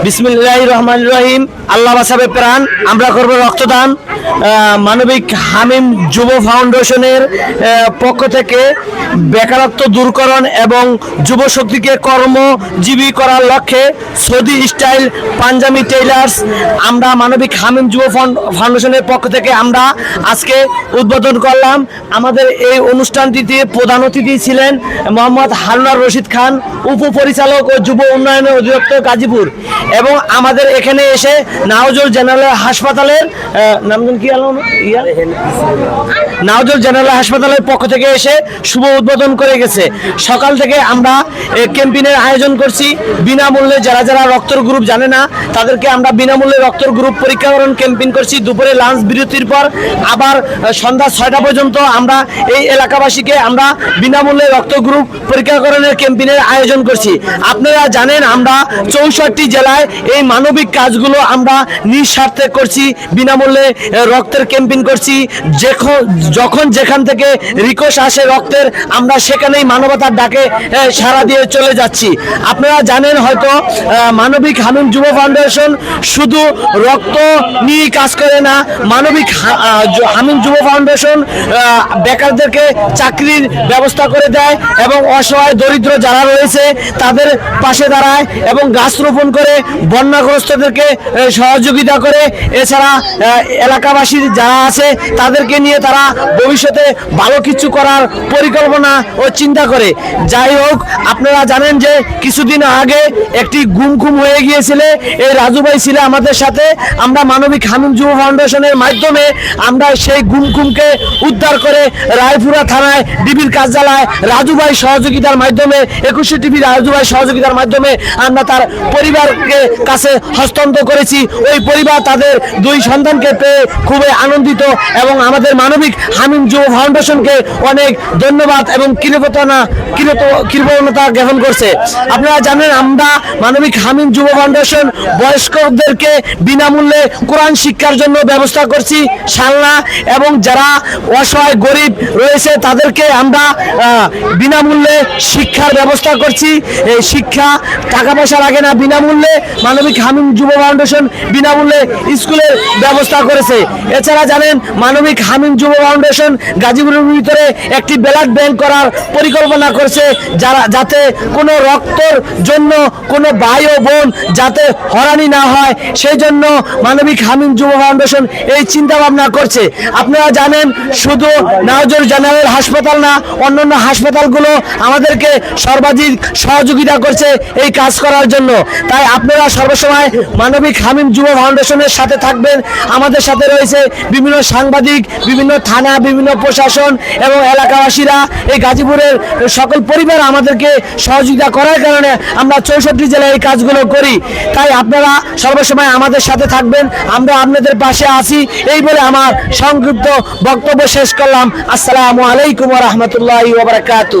বিসমিল্লাহ রহমান রহিম। আল্লাহ বাসাবে প্রাণ, আমরা করব রক্তদান। মানবিক হামিম যুব ফাউন্ডেশনের পক্ষ থেকে বেকারত্ব দূরকরণ এবং যুব শক্তিকে কর্মজীবী করার লক্ষ্যে সৌদি স্টাইল পাঞ্জাবি টেইলার্স, আমরা মানবিক হামিম যুব ফাউন- ফাউন্ডেশনের পক্ষ থেকে আমরা আজকে উদ্বোধন করলাম। আমাদের এই অনুষ্ঠানটিতে প্রধান অতিথি ছিলেন মোহাম্মদ হারুনার রশিদ খান, উপপরিচালক ও যুব উন্নয়নের অধিদপ্তর গাজীপুর। এবং আমাদের এখানে এসে নাওজুল জেনারেল হাসপাতালের নামজন কি আলো নাওজুল জেনারেল হাসপাতালের পক্ষ থেকে এসে শুভ উদ্বোধন করে গেছে। সকাল থেকে আমরা ক্যাম্পেইনের আয়োজন করছি। বিনামূল্যে যারা যারা রক্তর গ্রুপ জানে না, তাদেরকে আমরা বিনামূল্যে রক্তর গ্রুপ পরীক্ষাকরণ ক্যাম্পেইন করছি। দুপুরে লাঞ্চ বিরতির পর আবার সন্ধ্যা ছয়টা পর্যন্ত আমরা এই এলাকাবাসীকে আমরা বিনামূল্যে রক্ত গ্রুপ পরীক্ষাকরণের ক্যাম্পেইনের আয়োজন করছি। আপনারা জানেন আমরা চৌষট্টি জেলায় এই মানবিক কাজগুলো আমরা নিঃস্বার্থে করছি, বিনামূল্যে রক্তের ক্যাম্পেইন করছি। যখন যখন থেকে রিকোশ আসে রক্তের, আমরা সেখানেই মানবতার ডাকে সাড়া দিয়ে চলে যাচ্ছি। আপনারা জানেন হয়তো মানবিক হামিম যুব ফাউন্ডেশন শুধু রক্ত নিয়ে কাজ করে না, মানবিক হামিম যুব ফাউন্ডেশন বেকারদেরকে চাকরির ব্যবস্থা করে দেয় এবং অসহায়, দরিদ্র যারা রয়েছে, তাদের পাশে দাঁড়ায় এবং গাছ রোপণ করে বন্যাগ্রস্তদেরকে সহযোগিতা করে। এছাড়া আহ, এলাকাবাসীর যারা আছে তাদেরকে নিয়ে তারা ভবিষ্যতে ভালো কিছু করার পরিকল্পনা ও চিন্তা করে। যাই হোক আপনারা জানেন যে কিছুদিন আগে একটি গুম খুম হয়ে গিয়েছিল। এই রাজু ভাই ছিল আমাদের সাথে। আমরা মানবিক হামিম যুব ফাউন্ডেশনের মাধ্যমে আমরা সেই গুম খুমকে উদ্ধার করে রায়পুরা থানায় ডিবির কার্যালয় রাজু ভাই সহযোগিতার মাধ্যমে একুশে টিভি রাজু ভাই সহযোগিতার মাধ্যমে আমরা তার পরিবারকে কাছে হস্তান্তর করেছি। ওই পরিবার তাদের দুই সন্তানকে পেয়ে খুবই আনন্দিত এবং আমাদের মানবিক হামিম যুব ফাউন্ডেশনকে অনেক ধন্যবাদ এবং কৃতজ্ঞতা কৃতজ্ঞতা জ্ঞাপন করছে। আপনারা জানেন, আমরা মানবিক হামিম যুব ফাউন্ডেশন বয়স্কদেরকে বিনামূল্যে কোরআন শিক্ষার জন্য ব্যবস্থা করছি সালনা এবং যারা অসহায়, গরিব রয়েছে তাদেরকে আমরা বিনামূল্যে শিক্ষার ব্যবস্থা করছি। এই শিক্ষা টাকা পয়সা লাগে না, বিনামূল্যে মানবিক হামিম যুব ফাউন্ডেশন বিনামূল্যে স্কুলের ব্যবস্থা করেছে। এছাড়া জানেন, মানবিক হামিম যুব ফাউন্ডেশন গাজীপুরের ভিতরে একটি ব্লাড ব্যাংক করার পরিকল্পনা করছে, যারা, যাতে কোনো রক্তর জন্য কোনো ভাই ও বোন যাতে হরানি না হয়, সেই জন্য মানবিক হামিম যুব ফাউন্ডেশন এই চিন্তা ভাবনা করছে। আপনারা জানেন, শুধু নাওজর জেনারেল হাসপাতাল না, অন্যান্য হাসপাতালগুলো আমাদেরকে সর্বাধিক সহযোগিতা করছে এই কাজ করার জন্য। তাই আপনারা সর্বসময় মানবিক হামিম যুব ফাউন্ডেশনের সাথে থাকবেন। আমাদের সাথে রয়েছে বিভিন্ন সাংবাদিক, বিভিন্ন থানা, বিভিন্ন প্রশাসন এবং এলাকাবাসীরা। এই গাজীপুরের সকল পরিবার আমাদেরকে সহযোগিতা করার কারণে আমরা চৌষট্টি জেলায় এই কাজগুলো করি। তাই আপনারা সর্বসময় আমাদের সাথে থাকবেন। আমরা আপনাদের পাশে আছি। এই বলে আমার সংক্ষিপ্ত বক্তব্য শেষ করলাম। আসসালামু আলাইকুম রহমতুল্লাহ ওবরাকাতু